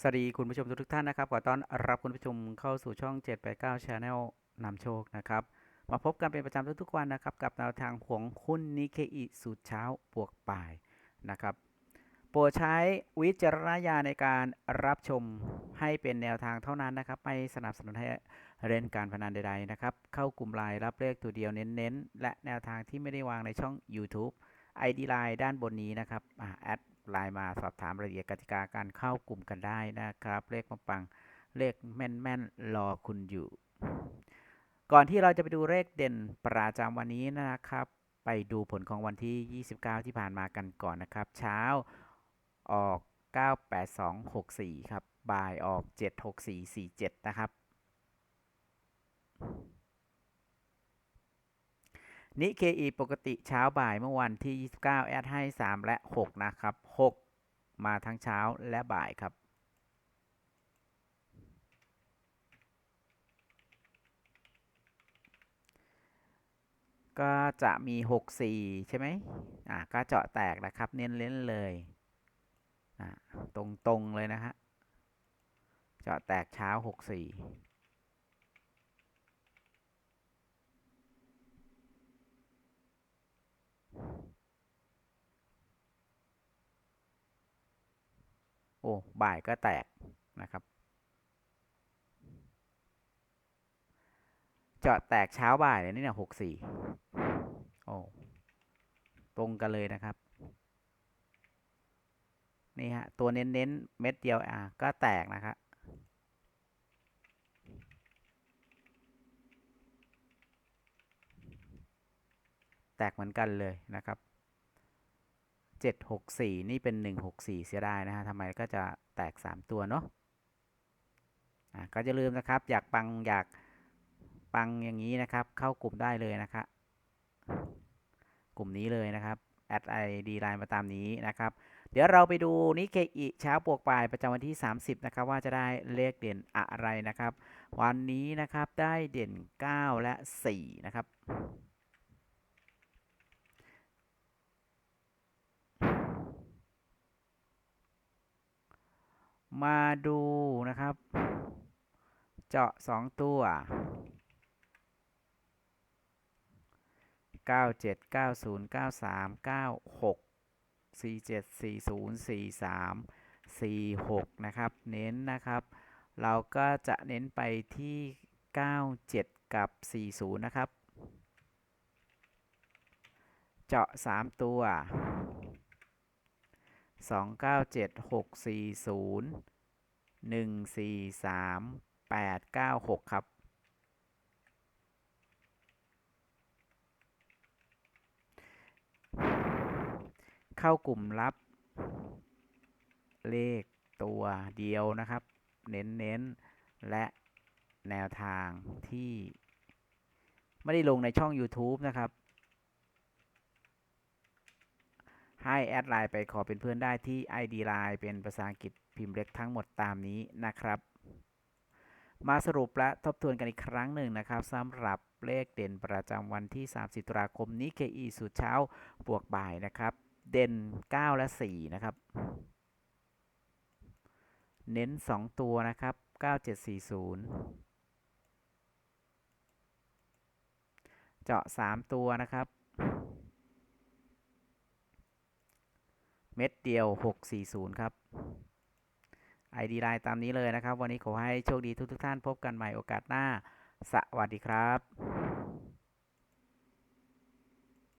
สวัสดีคุณผู้ชมทุกท่านนะครับขอต้อนรับคุณผู้ชมเข้าสู่ช่อง 789 Channel นำโชคนะครับ มาพบกันเป็นประจำทุกๆวันนะครับ กับแนวทางของหุ้นนิเคอิสูตรเช้าบวกบ่ายนะครับ โปรดใช้วิจารณญาณในการรับชมให้เป็นแนวทางเท่านั้นนะครับ ไม่สนับสนุนให้เล่นการพนันใดๆนะครับ เข้ากลุ่มไลน์รับเลขตัวเดียวเน้นๆ และแนวทางที่ไม่ได้วางในช่อง YouTube ID ไลน์ด้านบนนี้นะครับอ่าแอด ไลน์มาสอบถามรายละเอียดกติกาการเข้ากลุ่มกันได้นะครับ เลขปังๆเลขแม่นๆรอคุณอยู่ ก่อนที่เราจะไปดูเลขเด่นประจำวันนี้นะครับ ไปดูผลของวันที่ 29 ที่ผ่านมากันก่อนนะครับ เช้าออก 98264 ครับ บ่ายออก 76447 นะครับ นิเคอีปกติเช้าบ่ายเมื่อวันที่ 29 แอดให้ 3 และ 6 นะครับ 6 มาทั้งเช้าและบ่ายครับ ก็จะมี 64 ใช่ไหมอ่าก็เจาะแตกนะครับ เน้นเล่นเลยอ่าตรงตรงๆเลยนะฮะ เจาะแตกเช้า 64 โอ้บ่ายก็แตกนะครับ เจาะแตกเช้าบ่ายเลยนี่เนี่ยหกสี่โอ้ตรงกันเลยนะครับ นี่ฮะ ตัวเน้นๆเม็ดเดียวอะก็แตกนะครับแตกเหมือนกันเลยนะครับ 764 นี่เป็น 164 เสียดายนะฮะทำไมก็จะแตก 3 ตัวเนาะอะก็จะลืมนะครับ อยากปังอยากปังอย่างนี้นะครับ เข้ากลุ่มได้เลยนะครับกลุ่มนี้เลยนะครับแอดไอดีไลน์มาตามนี้นะครับ เดี๋ยวเราไปดูนิเคอิเช้าบวกปลายประจำวันที่ 30 นะครับ ว่าจะได้เลขเด่นอะไรนะครับ วันนี้นะครับได้เด่น 9 และ 4 นะครับ มาดูนะครับ เจาะ2ตัว97 90 93 96 47 40 43 46นะครับ เน้นนะครับ เราก็จะเน้นไปที่97กับ40นะครับ เจาะ3ตัว 297 640 143 896ครับ เข้ากลุ่มลับ เลขตัวเดียวนะครับ เน้นๆและแนวทางที่ ไม่ได้ลงในช่อง YouTube นะครับ ให้แอดไลน์ไปขอเป็นเพื่อนได้ที่ ID ไลน์เป็นภาษาอังกฤษพิมพ์เล็กทั้งหมดตามนี้นะครับ มาสรุปและทบทวนกันอีกครั้งหนึ่งนะครับสำหรับเลขเด่นประจำวันที่ 30 ตุลาคมนี้ KE สุดเช้าบวกบ่ายนะครับ เด่น 9 และ 4 นะครับ เน้น 2 ตัวนะครับ 9740 เจาะ 3 ตัวนะครับ เม็ดเดียว 640 ครับ ID ไลน์ตามนี้เลยนะครับ วันนี้ขอให้โชคดีทุกๆท่านพบกันใหม่โอกาสหน้า สวัสดีครับ